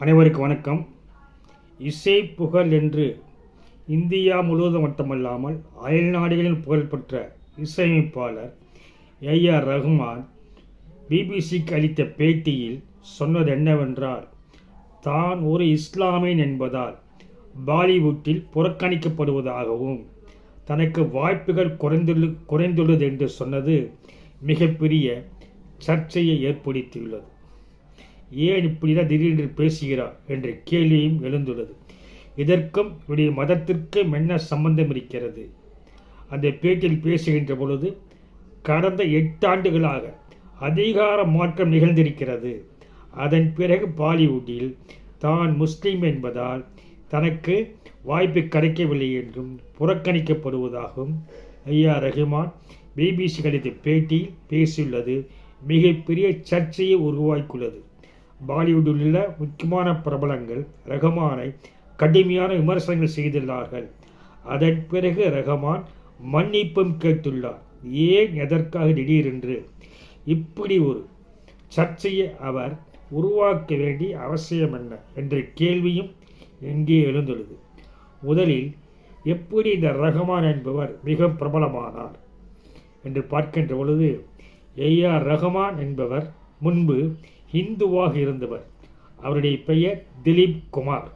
அனைவருக்கும் வணக்கம். இசை புகழ் என்று இந்தியா முழுவதும் மட்டுமல்லாமல் அயல் நாடுகளில் புகழ்பெற்ற இசையமைப்பாளர் ஏஆர் ரஹ்மான் பிபிசிக்கு அளித்த பேட்டியில் சொன்னது என்னவென்றால் தான் ஒரு இஸ்லாமியன் என்பதால் பாலிவுட்டில் புறக்கணிக்கப்படுவதாகவும் தனக்கு வாய்ப்புகள் குறைந்துள்ள குறைந்துள்ளது என்று சொன்னது மிகப்பெரிய சர்ச்சையை ஏற்படுத்தியுள்ளது. ஏன் இப்படிதான் திடீரென்று பேசுகிறார் என்ற கேள்வியும் எழுந்துள்ளது. இதற்கும் இவருடைய மதத்திற்கும் என்ன சம்பந்தம் இருக்கிறது? அந்த பேட்டியில் பேசுகின்ற பொழுது கடந்த எட்டாண்டுகளாக அதிகார மாற்றம் நிகழ்ந்திருக்கிறது. அதன் பிறகு பாலிவுட்டில் தான் முஸ்லீம் என்பதால் தனக்கு வாய்ப்பு கிடைக்கவில்லை என்றும் புறக்கணிக்கப்படுவதாகவும் ஐயா ரஹ்மான் பிபிசி அளித்த பேட்டியில் பேசியுள்ளது. மிகப்பெரிய சர்ச்சையை உருவாக்கியுள்ளது. பாலிவுட்டில் உள்ள முக்கியமான பிரபலங்கள் ரஹமானை கடுமையான விமர்சனங்கள் செய்துள்ளார்கள். அதன் பிறகு ரஹமான் மன்னிப்பும் கேட்டுள்ளார். ஏன் எதற்காக திடீரென்று இப்படி ஒரு சர்ச்சையை அவர் உருவாக்க வேண்டிய அவசியம் என்ன? என்ற கேள்வியும் எங்கே எழுந்துள்ளது. முதலில் எப்படி இந்த ரஹமான் என்பவர் மிக பிரபலமானார்? என்று பார்க்கின்ற பொழுது ஏஆர் ரஹமான் என்பவர் முன்பு இந்துவாக இருந்தவர். அவருடைய பெயர் திலீப் குமார்.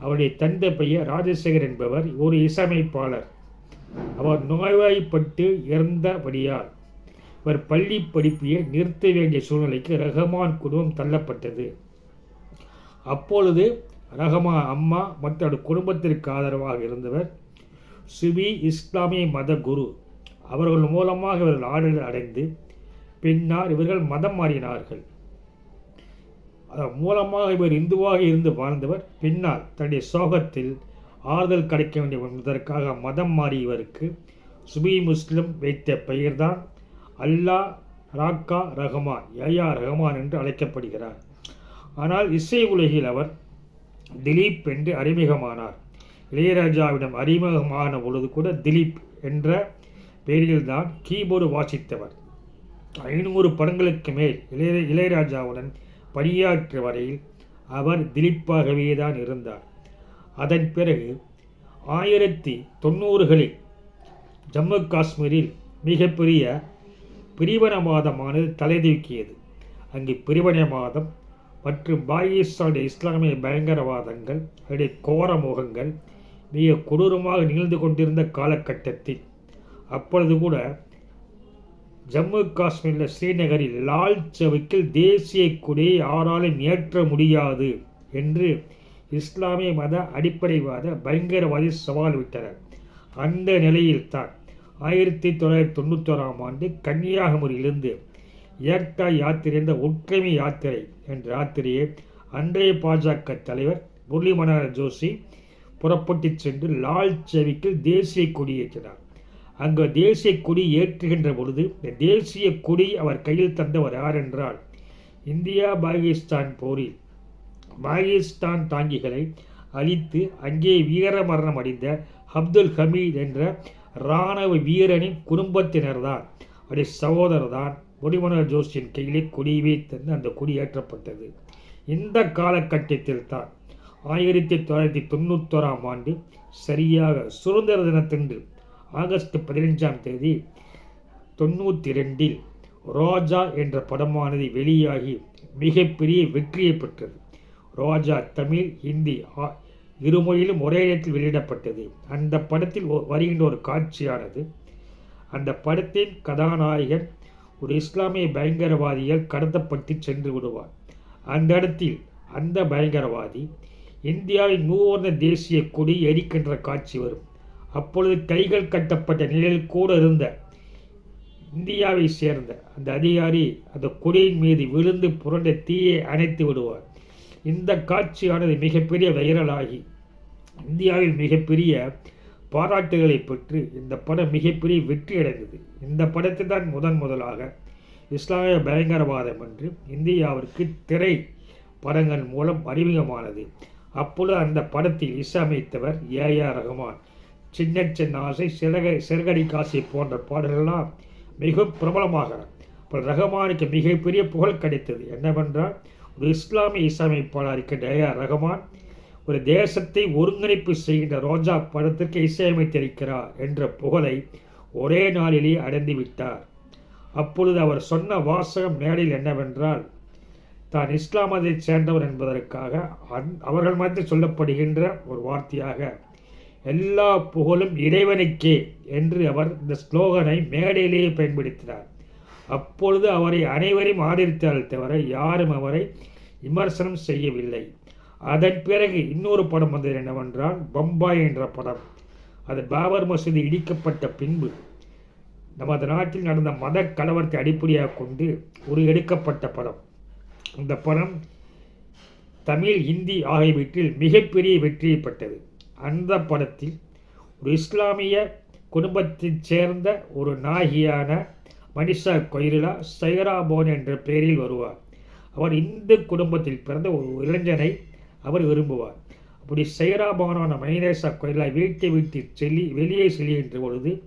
அவருடைய தந்தை பெயர் ராஜசேகர் என்பவர் ஒரு இசையமைப்பாளர். அவர் நோய்வாய்ப்பட்டு இறந்தபடியால் இவர் பள்ளி படிப்பையை நிறுத்த வேண்டிய சூழ்நிலைக்கு ரஹமான் குடும்பம் தள்ளப்பட்டது. அப்பொழுது ரஹமா அம்மா மற்றும் குடும்பத்திற்கு ஆதரவாக இருந்தவர் சுபி இஸ்லாமிய மத குரு. அவர்கள் மூலமாக இவர்கள் ஆடல் அடைந்து பின்னர் இவர்கள் மதம் மாறினார்கள். மூலமாக இவர் இந்துவாக இருந்து வாழ்ந்தவர். பின்னால் தன்னுடைய சோகத்தில் ஆறுதல் கிடைக்க வேண்டும் என்பதற்காக மதம் மாறியவருக்கு சுபி முஸ்லிம் வைத்த பெயர்தான் அல்லா ராக்கா ரஹ்மான் ஏயா ரஹ்மான் என்று அழைக்கப்படுகிறார். ஆனால் இசை உலகில் அவர் திலீப் என்று அறிமுகமானார். இளையராஜாவிடம் அறிமுகமான பொழுது கூட திலீப் என்ற பெயரில்தான் கீபோர்டு வாசித்தவர். ஐநூறு படங்களுக்கு மேல் இளைய இளையராஜாவுடன் பணியாற்று வரையில் அவர் திலீப்பாகவே தான் இருந்தார். அதன் பிறகு ஆயிரத்தி தொண்ணூறுகளில் ஜம்மு காஷ்மீரில் மிகப்பெரிய பிரிவினவாதமானது தலைதூக்கியது. அங்கு பிரிவினவாதம் மற்றும் பாகிஸ்தானுடைய இஸ்லாமிய பயங்கரவாதங்கள் அவருடைய கோர முகங்கள் மிக கொடூரமாக நிகழ்ந்து கொண்டிருந்த காலகட்டத்தில் அப்பொழுது கூட ஜம்மு காஷ்மீரில் ஸ்ரீநகரில் லால் சவுக்கில் தேசிய கொடியை யாராலும் ஏற்ற முடியாது என்று இஸ்லாமிய மத அடிப்படைவாத பயங்கரவாதி சவால் விட்டனர். அந்த நிலையில்தான் ஆயிரத்தி தொள்ளாயிரத்தி தொண்ணூத்தோராம் ஆண்டு கன்னியாகுமரியிலிருந்து ஏக்டா யாத்திரை என்ற ஒற்றுமை யாத்திரை என்ற யாத்திரையை அன்றைய பாஜக தலைவர் முரளி மனோகர் ஜோஷி புறப்பட்டு சென்று லால் சவிக்கில் தேசிய கொடியேற்றினார் அங்கு தேசிய கொடி ஏற்றுகின்ற பொழுது இந்த தேசிய கொடி அவர் கையில் தந்தவர் யார் என்றால் இந்தியா பாகிஸ்தான் போரில். பாகிஸ்தான் தாங்கிகளை அழித்து அங்கே வீர மரணம் அடைந்த அப்துல் ஹமீத் என்ற இராணுவ வீரனின் குடும்பத்தினர் தான் அவருடைய சகோதரர் தான் முடிமனர் ஜோஷியின் கையிலே கொடியவே தந்து அந்த கொடி ஏற்றப்பட்டது. இந்த காலகட்டத்தில் தான் ஆயிரத்தி தொள்ளாயிரத்தி தொண்ணூத்தோராம் ஆண்டு சரியாக சுதந்திர தினத்தன்று ஆகஸ்ட் பதினைஞ்சாம் தேதி தொண்ணூற்றி ரெண்டில் ரோஜா என்ற படமானது வெளியாகி மிகப்பெரிய வெற்றியை பெற்றது. ரோஜா தமிழ் ஹிந்தி இருமொழியிலும் ஒரே நேரத்தில் வெளியிடப்பட்டது. அந்த படத்தில் வருகின்ற ஒரு காட்சியானது அந்த படத்தின் கதாநாயகன் ஒரு இஸ்லாமிய பயங்கரவாதியால் கடத்தப்பட்டு சென்று விடுவார். அந்த இடத்தில் அந்த பயங்கரவாதி இந்தியாவின் மூவர்ண தேசிய கொடி எரிக்கின்ற காட்சி வரும். அப்பொழுது கைகள் கட்டப்பட்ட நிலையில் கூட இருந்த இந்தியாவை சேர்ந்த அந்த அதிகாரி அந்த கொடியின் மீது விழுந்து புரண்ட தீயை அணைத்து விடுவார். இந்த காட்சியானது மிகப்பெரிய வைரலாகி இந்தியாவில் மிகப்பெரிய பாராட்டுகளை பெற்று இந்த படம் மிகப்பெரிய வெற்றி அடைந்தது. இந்த படத்தை தான் முதன் முதலாக இஸ்லாமிய பயங்கரவாதம் என்று இந்தியாவிற்கு திரை படங்கள் மூலம் அறிமுகமானது. அப்பொழுது அந்த படத்தில் இசையமைத்தவர் ஆர் ரஹ்மான் சின்ன சின்ன ஆசை சிறக சிறகடி காசை போன்ற பாடல்கள்லாம் மிக பிரபலமாக. இப்போ ரஹமானுக்கு மிகப்பெரிய புகழ் கிடைத்தது என்னவென்றால் ஒரு இஸ்லாமிய இசையமைப்பாளர் இருக்கின்ற ஏஆர் ரஹமான் ஒரு தேசத்தை ஒருங்கிணைப்பு செய்கின்ற ரோஜா படத்திற்கு இசையமைத்திருக்கிறார் என்ற புகழை ஒரே நாளிலே அடைந்து விட்டார். அப்பொழுது அவர் சொன்ன வாசகம் மேடையில் என்னவென்றால் தான் இஸ்லாம் சேர்ந்தவர் என்பதற்காக அந் அவர்கள் மத்தியில் சொல்லப்படுகின்ற ஒரு வார்த்தையாக எல்லா புகழும் இறைவனுக்கே என்று அவர் இந்த ஸ்லோகனை மேடையிலேயே பயன்படுத்தினார். அப்பொழுது அவரை அனைவரையும் ஆதரித்தால் தவிர யாரும் அவரை விமர்சனம் செய்யவில்லை. அதன் பிறகு இன்னொரு படம் வந்தது என்னவென்றால் பம்பாய் என்ற படம். அது பாபர் மசூதி இடிக்கப்பட்ட பின்பு நமது நாட்டில் நடந்த மத கலவரத்தை அடிப்படையாக கொண்டு ஒரு எடுக்கப்பட்ட படம். இந்த படம் தமிழ் இந்தி ஆகியவற்றில் மிகப்பெரிய வெற்றியை பெற்றது. அந்த படத்தில் ஒரு இஸ்லாமிய குடும்பத்தைச் சேர்ந்த ஒரு நாயகியான மனிஷா கொய்ரிலா சைராபோன் என்ற பெயரில் வருவார். அவர் இந்து குடும்பத்தில் பிறந்த ஒரு இளைஞனை அவர் விரும்புவார். அப்படி சைராபானான மைனேசா கொய்ரிலா வீட்டை வீட்டில் செல்லி வெளியே செல்கின்ற பொழுது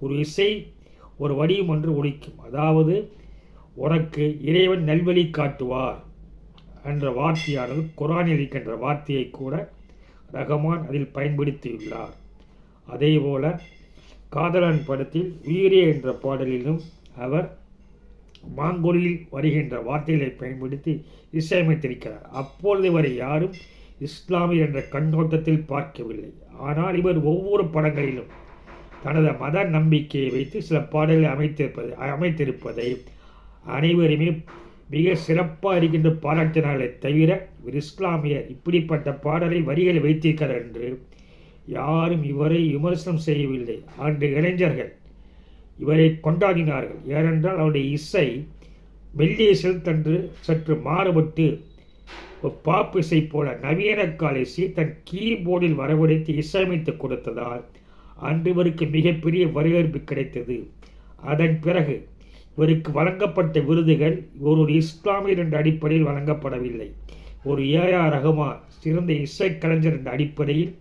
ஒரு இசை ஒரு வடிவம் ஒன்று ஒழிக்கும் அதாவது உனக்கு இறைவன் நல்வழி காட்டுவார் என்ற வார்த்தையானது குரானில் இருக்கின்ற வார்த்தையை கூட ரஹமான் அதில் பயன்படுத்தியுள்ளார். அதேபோல காதலன் படத்தில் உயிரே என்ற பாடலிலும் அவர் மாங்கொழியில் வருகின்ற வார்த்தைகளை பயன்படுத்தி இசையமைத்திருக்கிறார். அப்பொழுது வரை யாரும் இஸ்லாமியர் என்ற கண்ணோட்டத்தில் பார்க்கவில்லை. ஆனால் இவர் ஒவ்வொரு படங்களிலும் தனது மத நம்பிக்கையை வைத்து சில பாடல்களை அமைத்திருப்பது அமைத்திருப்பதை அனைவருமே மிக சிறப்பாக இருக்கின்ற பாராட்டினாலே தவிர இவர் இஸ்லாமியர். இப்படிப்பட்ட பாடலை வரிகளை வைத்திருக்கிறார் என்று யாரும் இவரை விமர்சனம் செய்யவில்லை. அன்று இளைஞர்கள் இவரை கொண்டாடினார்கள். ஏனென்றால் அவருடைய இசை மெல்லிய செலுத்தன்று சற்று மாறுபட்டு ஒரு இசை போல நவீன கால இசை தன் கீபோர்டில் வரவழைத்து இசையமைத்து கொடுத்ததால் அன்று இவருக்கு மிகப்பெரிய வரவேற்பு கிடைத்தது. அதன் பிறகு இவருக்கு வழங்கப்பட்ட விருதுகள் ஒரு இஸ்லாமியர் என்ற அடிப்படையில் வழங்கப்படவில்லை. ஒரு ஏஆர் ரகுமான் சிறந்த இசைக்கலைஞர் என்ற அடிப்படையில்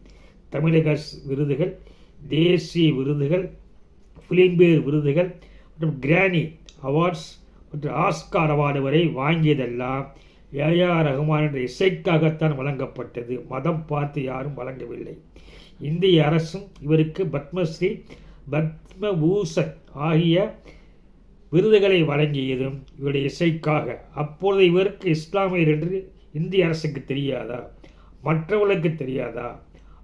தமிழக விருதுகள் தேசிய விருதுகள் ஃபிலிம்பேர் விருதுகள் மற்றும் கிரானி அவார்ட்ஸ் மற்றும் ஆஸ்கார் அவார்டு வரை வாங்கியதெல்லாம் ஏஆர் ரகுமான் என்ற இசைக்காகத்தான் வழங்கப்பட்டது. மதம் பார்த்து யாரும் வழங்கவில்லை. இந்திய அரசும் இவருக்கு பத்மஸ்ரீ பத்மபூஷன் ஆகிய விருதுகளை வழங்கியதும் இவருடைய இசைக்காக. அப்பொழுது இவருக்கு இஸ்லாமியர் என்று இந்திய அரசுக்கு தெரியாதா? மற்றவர்களுக்கு தெரியாதா?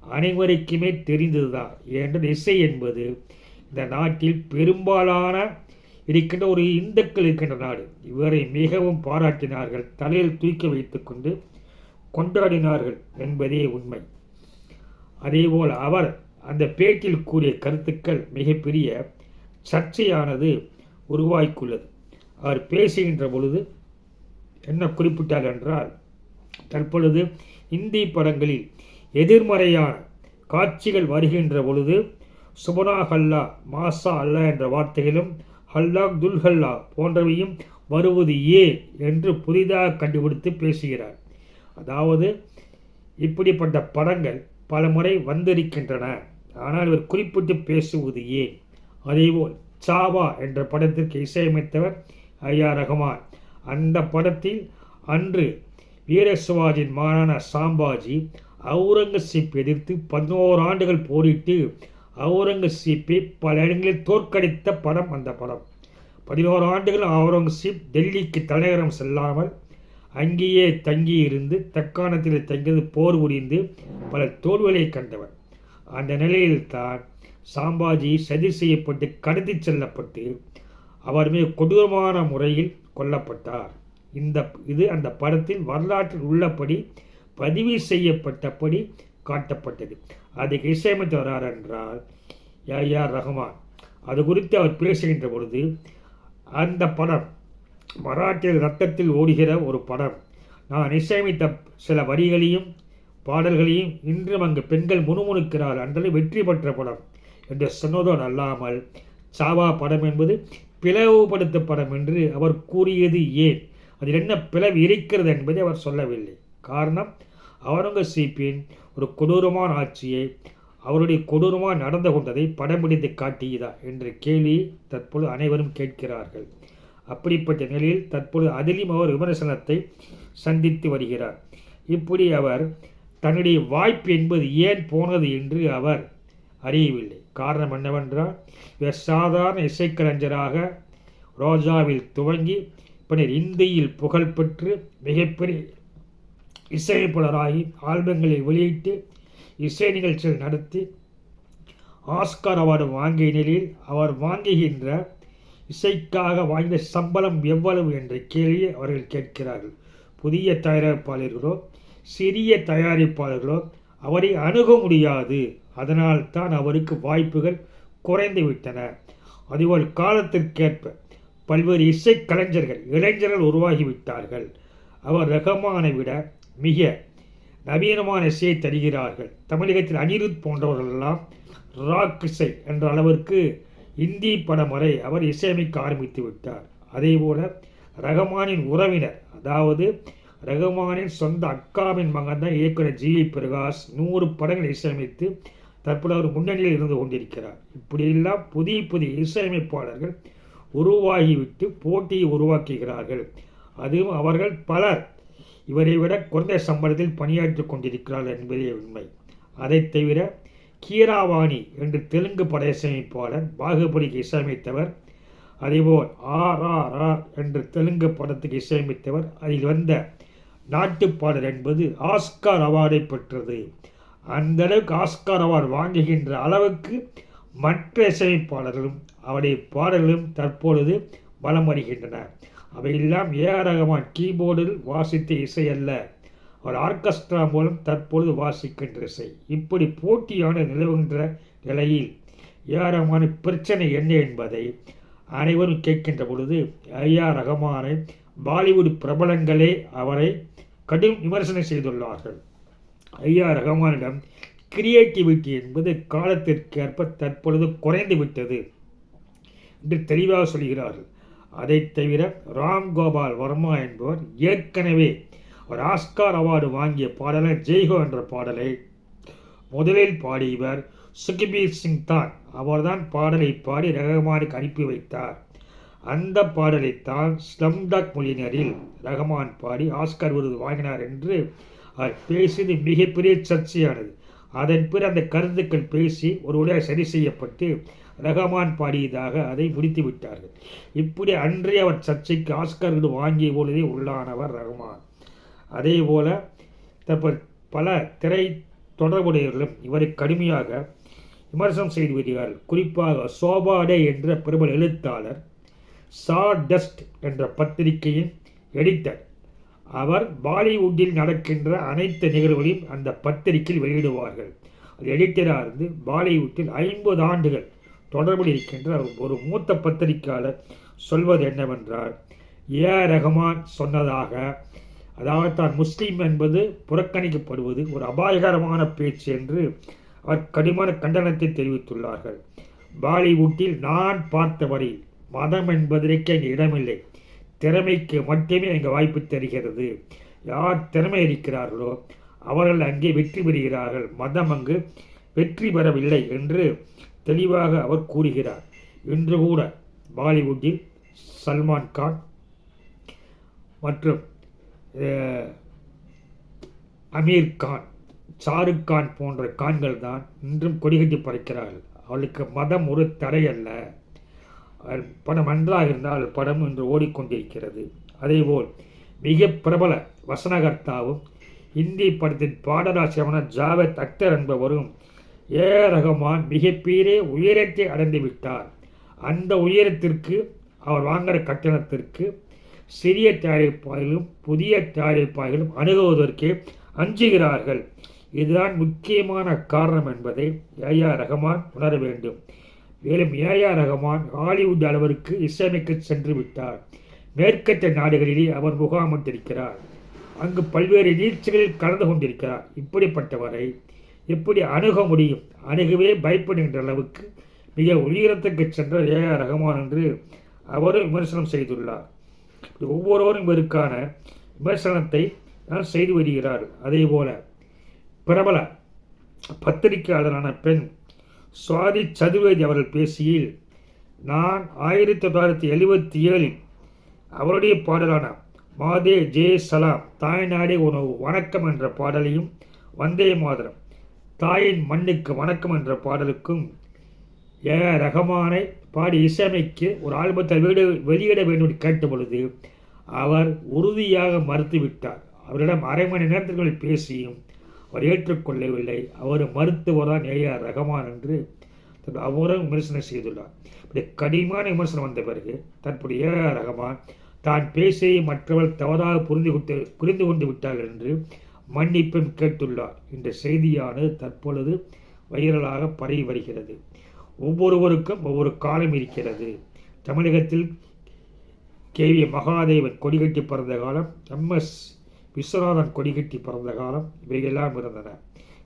அனைவருக்குமே தெரிந்ததுதான் ஏனென்றால் இசை என்பது இந்த நாட்டில் பெரும்பாலான இருக்கின்ற ஒரு இந்துக்கள் இருக்கின்ற நாடு. இவரை மிகவும் பாராட்டினார்கள். தலையில் தூக்கி வைத்துக்கொண்டு கொண்டாடினார்கள் என்பதே உண்மை. அதேபோல் அவர் அந்த பேட்டில் கூறிய கருத்துக்கள் மிகப்பெரிய சர்ச்சையானது. உருவாக்கியுள்ளது. அவர் பேசுகின்ற பொழுது என்ன குறிப்பிட்டார் என்றால் தற்பொழுது இந்தி படங்களில் எதிர்மறையான காட்சிகள் வருகின்ற பொழுது சுபனா ஹல்லா மாசா அல்லா என்ற வார்த்தைகளும் ஹல்லாக் துல்ஹல்லா போன்றவையும் வருவது ஏன் என்று புதிதாக கண்டுபிடித்து பேசுகிறார். அதாவது இப்படிப்பட்ட படங்கள் பல முறை வந்திருக்கின்றன. ஆனால் இவர் குறிப்பிட்டு பேசுவது ஏன் அதேபோல் சாவா என்ற படத்திற்கு இசையமைத்தவர் ஐயா ரஹ்மான் அந்த படத்தில் அன்று வீரசிவாஜின் மகனான சாம்பாஜி அவுரங்கசீப் எதிர்த்து பதினோரு ஆண்டுகள் போரிட்டு அவுரங்கசீப்பை பல இடங்களில் தோற்கடித்த படம் அந்த படம். பதினோரு ஆண்டுகள் அவுரங்கசீப் டெல்லிக்கு தலைநகரம் செல்லாமல் அங்கேயே தங்கியிருந்து தக்காணத்தில் தங்கியது போர் புரிந்து பல தோல்விகளை கண்டவர். அந்த நிலையில்தான் சாம்பாஜி சதி செய்யப்பட்டு கடத்தி செல்லப்பட்டு அவர் மிக கொடூரமான முறையில் கொல்லப்பட்டார். இந்த இது அந்த படத்தில் வரலாற்றில் உள்ளபடி பதிவு செய்யப்பட்டபடி காட்டப்பட்டது. அதுக்கு இசையமைத்து வரார் என்றால் ஏஆர் ரஹ்மான் அது குறித்து அவர் பேசுகின்ற பொழுது அந்த படம் மராட்டிய ரத்தத்தில் ஓடுகிற ஒரு படம். நான் இசையமைத்த சில வரிகளையும் பாடல்களையும் இன்றும் அங்கு பெண்கள் முணுமுணுக்கிறார் அன்றே வெற்றி பெற்ற படம். என்று சொன்னதோடு அல்லாமல் சாவா படம் என்பது பிளவுபடுத்த படம் என்று அவர் கூறியது ஏன்? அதில் என்ன பிளவு இருக்கிறது என்பதை அவர் சொல்லவில்லை. காரணம் அவுரங்கசீப்பின் ஒரு கொடூரமான ஆட்சியை அவருடைய கொடூரமாக நடந்து கொண்டதை படம் பிடித்து காட்டியதா என்ற கேள்வி தற்பொழுது அனைவரும் கேட்கிறார்கள். அப்படிப்பட்ட நிலையில் தற்பொழுது அதிலும் அவர் விமர்சனத்தை சந்தித்து வருகிறார். இப்படி அவர் தன்னுடைய வாய்ப்பு என்பது ஏன் போனது என்று அவர் அறியவில்லை. காரணம் என்னவென்றால் இவர் சாதாரண இசைக்கலைஞராக ரோஜாவில் துவங்கி பின்னர் இந்தியில் புகழ்பெற்று மிகப்பெரிய இசையமைப்பாளராகி ஆல்பங்களை வெளியிட்டு இசை நிகழ்ச்சிகள் நடத்தி ஆஸ்கார் அவார்டு வாங்கிய நிலையில் அவர் வாங்குகின்ற இசைக்காக வாங்கிய சம்பளம் எவ்வளவு என்ற கேள்வியை அவர்கள் கேட்கிறார்கள். புதிய தயாரிப்பாளர்களோ சிறிய தயாரிப்பாளர்களோ அவரை அணுக முடியாது. அதனால் தான் அவருக்கு வாய்ப்புகள் குறைந்து விட்டன அதுபோல் காலத்திற்கேற்ப பல்வேறு இசை கலைஞர்கள் இளைஞர்கள் உருவாகிவிட்டார்கள். அவர் ரகமானை விட மிக நவீனமான இசையை தருகிறார்கள். தமிழகத்தில் அனிருத் போன்றவர்களெல்லாம் ராக் இசை என்ற அளவிற்கு இந்தி படம் வரை அவர் இசையமைக்க ஆரம்பித்து விட்டார். அதேபோல ரஹமானின் உறவினர் அதாவது ரகுமானின் சொந்த அக்காவின் மகன் தான் இயக்குனர் ஜி. பிரகாஷ் நூறு படங்கள் இசையமைத்து தற்போது அவர் முன்னணியில் இருந்து கொண்டிருக்கிறார். இப்படியெல்லாம் புதிய புதிய இசையமைப்பாளர்கள் உருவாகிவிட்டு போட்டியை உருவாக்குகிறார்கள். அதுவும் அவர்கள் பலர் இவரை விட குறைந்த சம்பளத்தில் பணியாற்றிக் கொண்டிருக்கிறார்கள் என்பதே உண்மை. அதை தவிர கீராவாணி என்று தெலுங்கு பட இசையமைப்பாளர் பாகுபலிக்கு இசையமைத்தவர் அதேபோல் ஆர் ஆர் ஆர் என்று தெலுங்கு படத்துக்கு இசையமைத்தவர் அதில் வந்த நாட்டுப்பாடல் என்பது ஆஸ்கார் அவார்டை பெற்றது. அந்தளவுக்கு ஆஸ்கார் அவார்டு வாங்குகின்ற அளவுக்கு மற்ற இசையமைப்பாளர்களும் அவருடைய பாடல்களும் தற்பொழுது பலம் வருகின்றன. அவையெல்லாம் ஏ ஆர் ரகமான் கீபோர்டில் வாசித்த இசை அல்ல. அவர் ஆர்கெஸ்ட்ரா மூலம் தற்பொழுது வாசிக்கின்ற இசை. இப்படி போட்டியான நிலவுகின்ற நிலையில் ஏஆர் ரகமான பிரச்சனை என்ன என்பதை அனைவரும் கேட்கின்ற பொழுது ஐயா ரஹமானை பாலிவுட் பிரபலங்களே அவரை கடும் விமர்சனம் செய்துள்ளார்கள். ஐயா ரஹமானிடம் கிரியேட்டிவிட்டி என்பது காலத்திற்கேற்ப தற்பொழுது குறைந்து விட்டது என்று தெளிவாக சொல்கிறார்கள். அதை தவிர ராம் கோபால் வர்மா என்பவர் ஏற்கனவே ஒரு ஆஸ்கார் அவார்டு வாங்கிய பாடலை ஜெய்ஹோ என்ற பாடலை முதலில் பாடியவர் சுகிபீர் சிங் தான். அவர்தான் பாடலை பாடி ரஹமானுக்கு அனுப்பி வைத்தார். அந்த பாடலைத்தான் ஸ்லம்டாக் மொழியினரில் ரஹ்மான் பாடி ஆஸ்கர் விருது வாங்கினார் என்று பேசியது மிகப்பெரிய சர்ச்சையானது. அதன் பிறகு அந்த கருத்துக்கள் பேசி ஒரு உடைய சரி செய்யப்பட்டு ரஹமான் பாடியதாக அதை முடித்து விட்டார்கள். இப்படி அன்றே அவர் சர்ச்சைக்கு ஆஸ்கர் வாங்கிய போலவே உள்ளானவர் ரஹ்மான். அதே போல தற்போது பல திரை தொடர்புடையவர்களும் இவரை கடுமையாக விமர்சனம் செய்து வருகிறார்கள். குறிப்பாக சோபாடே என்ற பிரபல எழுத்தாளர் சா டஸ்ட் என்ற பத்திரிகையின் எடிட்டர் அவர் பாலிவுட்டில் நடக்கின்ற அனைத்து நிகழ்வுகளையும் அந்த பத்திரிகையில் வெளியிடுவார்கள். அது எடிட்டராக இருந்து பாலிவுட்டில் ஐம்பது ஆண்டுகள் தொடர்பில் இருக்கின்ற ஒரு மூத்த பத்திரிகையாளர் சொல்வது என்னவென்றால் ஏ ரஹமான் சொன்னதாக அதாவது தான் முஸ்லீம் என்பது புறக்கணிக்கப்படுவது ஒரு அபாயகரமான பேச்சு என்று அவர் கடுமையான கண்டனத்தை தெரிவித்துள்ளார்கள். பாலிவுட்டில் நான் பார்த்தவரை மதம் என்பதற்கே இடமில்லை. திறமைக்கு மட்டுமே அங்கே வாய்ப்பு தருகிறது. யார் திறமை இருக்கிறார்களோ அவர்கள் அங்கே வெற்றி பெறுகிறார்கள். மதம் அங்கு வெற்றி பெறவில்லை என்று தெளிவாக அவர் கூறுகிறார். இன்று கூட பாலிவுட்டில் சல்மான் கான் மற்றும் அமீர் கான் ஷாருக் கான் போன்ற கான்கள் தான் இன்றும் கொடிகட்டி பறக்கிறார்கள். அவளுக்கு மதம் ஒரு தடை அல்ல. படம் நன்றாக இருந்தால் படம் என்று ஓடிக்கொண்டிருக்கிறது. அதேபோல் மிக பிரபல வசனகர்த்தாவும் இந்தி படத்தின் பாடலாசிரியமான ஜாவேத் அக்தர் என்பவரும் ஏ ரகமான் மிகப்பெரிய உயரத்தை அடைந்து விட்டார். அந்த உயரத்திற்கு அவர் வாங்குகிற கட்டணத்திற்கு சிறிய தயாரிப்பாளர்களும் புதிய தயாரிப்பாளர்களும் அணுகுவதற்கே அஞ்சுகிறார்கள். இதுதான் முக்கியமான காரணம் என்பதை ஏஆர் ரஹமான் உணர வேண்டும். மேலும் ஏஆர் ரஹமான் ஹாலிவுட் அளவிற்கு இசையமைக்க சென்று விட்டார். மேற்கத்திய நாடுகளிலே அவர் முகாமிட்டிருக்கிறார் அங்கு பல்வேறு நீட்சிகளில் கலந்து கொண்டிருக்கிறார். இப்படிப்பட்டவரை எப்படி அணுக முடியும்? அணுகவே பயப்படுகின்ற அளவுக்கு மிக உயரத்துக்கு சென்ற ஏஆ ரஹமான் என்று அவரும் விமர்சனம் செய்துள்ளார். ஒவ்வொருவரும் இவருக்கான விமர்சனத்தை நான் செய்து வருகிறார் அதே போல பிரபல பத்திரிகையாளரான பெண் சுவாதி சதுர்வேதி அவர்கள் பேசியில் நான் ஆயிரத்தி தொள்ளாயிரத்தி எழுபத்தி ஏழில் அவருடைய பாடலான மாதே ஜே சலாம் தாய்நாடே உணவு வணக்கம் என்ற பாடலையும் வந்தே மாதரம் தாயின் மண்ணுக்கு வணக்கம் என்ற பாடலுக்கும் ஏ ரகமானை பாடி இசையமைக்கு ஒரு ஆல்பத்தை வெளியிட வெளியிட வேண்டும் என்று கேட்ட பொழுது அவர் உறுதியாக மறுத்துவிட்டார். அவரிடம் அரை மணி நேரத்திற்குள் பேசியும் அவர் ஏற்றுக்கொள்ளவில்லை. அவர் மருத்துவரான் ஏஆர் ரகமான் என்று தன் அவரும் விமர்சனம் செய்துள்ளார். இப்படி கடினமான விமர்சனம் வந்த பிறகு தற்போது ஏஆர் ரகமான் தான் பேசிய மற்றவர் தவறாக புரிந்து கொண்டு புரிந்து கொண்டு விட்டார்கள் என்று மன்னிப்பும் கேட்டுள்ளார். என்ற செய்தியானது தற்பொழுது வைரலாக பரவி வருகிறது. ஒவ்வொருவருக்கும் ஒவ்வொரு காலம் இருக்கிறது. தமிழகத்தில் கேவி மகாதேவன் கொடிகட்டி பிறந்த காலம் எம்எஸ் விஸ்வநாதன் கொடிகட்டி பிறந்த காலம் இவையெல்லாம் இருந்தன.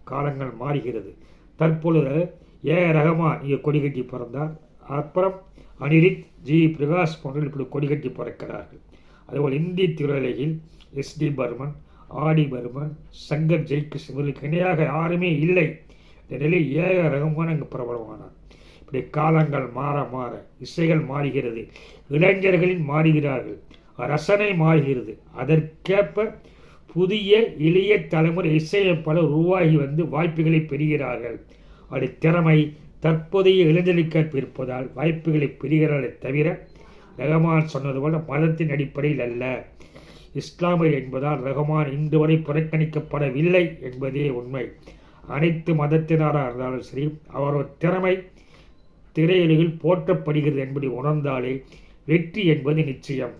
காலங்கள் மாறுகிறது. தற்பொழுது ஏ ரகமா இங்கே கொடிகட்டி பிறந்தார். அப்புறம் அனிரித் ஜி. பிரகாஷ் போன்றவர்கள் இப்படி கொடிகட்டி பிறக்கிறார்கள். அதுபோல் இந்தி திரையுலகில் S. D. Burman R D Burman Shankar Jaikrishnan இவர்களுக்கு இணையாக யாருமே இல்லை. இந்த நிலையில் ஏக ரகமான அங்கு பிரபலமானார். இப்படி காலங்கள் மாற மாற இசைகள் மாறுகிறது. இளைஞர்களின் மாறுகிறார்கள். ரசனை மாறுகிறது. அதற்கேற்ப புதிய இளைய தலைமுறை இசையமைப்பாளர் உருவாகி வந்து வாய்ப்புகளை பெறுகிறார்கள். அவருடைய திறமை தற்போதைய இளைஞர்களுக்கு இருப்பதால் வாய்ப்புகளை பெறுகிறார்களே தவிர ரஹமான் சொன்னது போல மதத்தின் அடிப்படையில் அல்ல. இஸ்லாமியர் என்பதால் ரஹமான் இன்று வரை புறக்கணிக்கப்படவில்லை என்பதே உண்மை. அனைத்து மதத்தினராக இருந்தாலும் சரி அவரது திறமை திரையுலகில் போற்றப்படுகிறது என்பதை உணர்ந்தாலே வெற்றி என்பது நிச்சயம்.